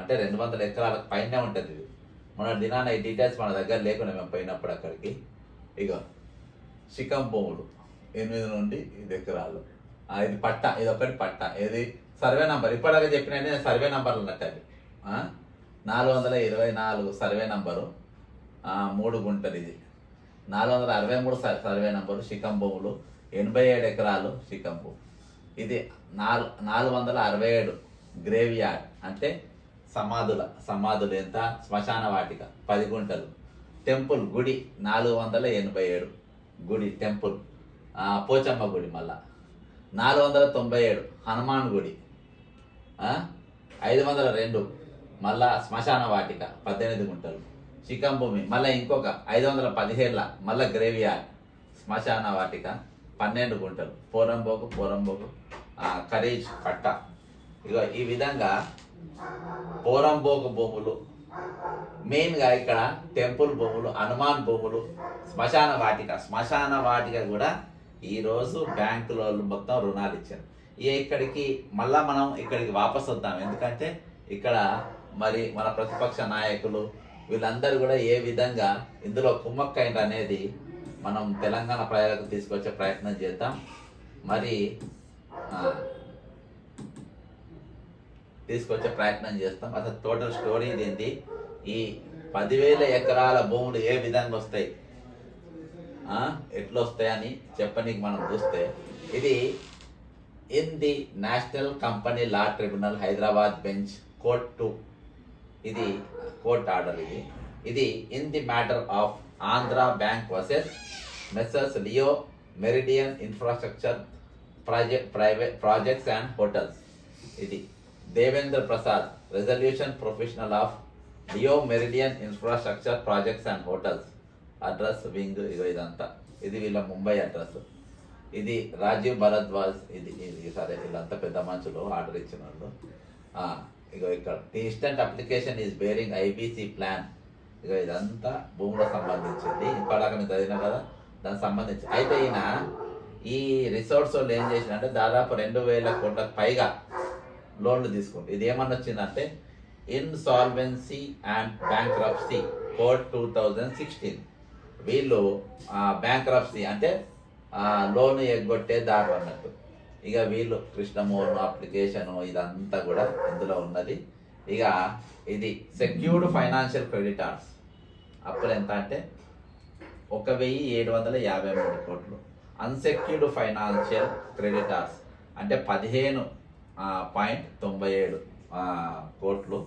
అంటే రెండు వందల ఎకరాలకు పైనే ఉంటుంది. ఇది మన దినాన ఈ డీటెయిల్స్ మన దగ్గర లేకుండా మేము పోయినప్పుడు అక్కడికి. ఇక శిఖం భూములు ఎనిమిది నుండి ఐదు ఎకరాలు. ఇది పట్ట ఇది ఒకటి పట్ట. ఇది సర్వే నంబర్. ఇప్పటిదాకా చెప్పిన సర్వే నంబర్లు ఉన్నట్టు నాలుగు వందల ఇరవై నాలుగు సర్వే నంబరు. మూడు గుంటలు ఇది. నాలుగు వందల అరవై మూడు సర్వే నంబరు శిఖం భూములు ఎనభై ఏడు ఎకరాలు శిఖం ఇది నాలుగు నాలుగు వందల అరవై ఏడు గ్రేవ్ యార్డ్. అంటే సమాధుల సమాధులు ఎంత? శ్మశాన వాటిక పది గుంటలు. టెంపుల్ గుడి నాలుగు వందల ఎనభై ఏడు. గుడి టెంపుల్. పోచమ్మ గుడి మళ్ళా. నాలుగు వందల తొంభై ఏడు. హనుమాన్ గుడి. ఐదు వందల రెండు. మళ్ళా శ్మశాన వాటిక పద్దెనిమిది గుంటలు. చికం భూమి. మళ్ళీ ఇంకొక ఐదు వందల పదిహేళ్ళ మళ్ళా గ్రేవ్ శ్మశాన వాటిక పన్నెండు గుంటలు. పోరంబోకు పోరంబోకు. కరీజ్ ఖరీజ్ పట్ట. ఇగో ఈ విధంగా పోరంబోకు భూములు. మెయిన్గా ఇక్కడ టెంపుల్ భూములు హనుమాన్ భూములు శ్మశాన వాటిక. శ్మశాన వాటిక కూడా ఈరోజు బ్యాంకుల వాళ్ళు మొత్తం రుణాలు ఇచ్చారు. ఇక ఇక్కడికి మళ్ళా మనం ఇక్కడికి వాపస్ వద్దాం. ఎందుకంటే ఇక్కడ మరి మన ప్రతిపక్ష నాయకులు వీళ్ళందరూ కూడా ఏ విధంగా ఇందులో కుమ్మక్కైండ్రు అనేది మనం తెలంగాణ ప్రజలకు తీసుకొచ్చే ప్రయత్నం చేద్దాం. మరి తీసుకొచ్చే ప్రయత్నం చేస్తాం. అసలు టోటల్ స్టోరీ ఏంటి? ఈ పదివేల ఎకరాల భూములు ఏ విధంగా వస్తాయి? ఎట్లా వస్తాయని చెప్పనీకి మనం చూస్తే ఇది in the National Company Law Tribunal Hyderabad bench court two. ఇది కోర్ట్ ఆర్డర్ ఇది. ఇది in the matter of Andhra bank versus messrs Leo Meridian infrastructure project private projects and hotels. ఇది Devendra Prasad resolution professional of Deo Meridian infrastructure projects and hotels address wing ఇగో ఇదంతా ఇది వీళ్ళ Mumbai address ఇది రాజీవ్ భరద్వాజ్ ఇది ఇది సరే వీళ్ళంతా పెద్ద మనుషులు ఆర్డర్ ఇచ్చిన వాళ్ళు ఇగో ఇక్కడ. The instant application is bearing IBC plan ఇగో ఇదంతా భూములకు సంబంధించింది. ఇప్పటిదాకా మీకు చదివినా కదా? దానికి సంబంధించి అయితే ఈయన ఈ రిసార్ట్స్ వాళ్ళు ఏం చేసినంటే దాదాపు రెండు వేల కోట్లకు పైగా లోన్లు తీసుకుంటారు ఇది ఏమన్నా వచ్చిందంటే insolvency and bankruptcy code two thousand sixteen వీళ్ళు బ్యాంక్రప్సీ అంటే లోన్ ఎగ్గొట్టే దారు అన్నట్టు. ఇక వీళ్ళు కృష్ణమోహన్ అప్లికేషను ఇదంతా కూడా ఇందులో ఉన్నది. ఇక ఇది సెక్యూర్డ్ ఫైనాన్షియల్ క్రెడిటార్స్ అప్పులు ఎంత అంటే ఒక వెయ్యి ఏడు వందల యాభై మూడు కోట్లు. అన్సెక్యూర్డ్ ఫైనాన్షియల్ క్రెడిటార్స్ అంటే పదిహేను పాయింట్ తొంభై ఏడు కోట్లు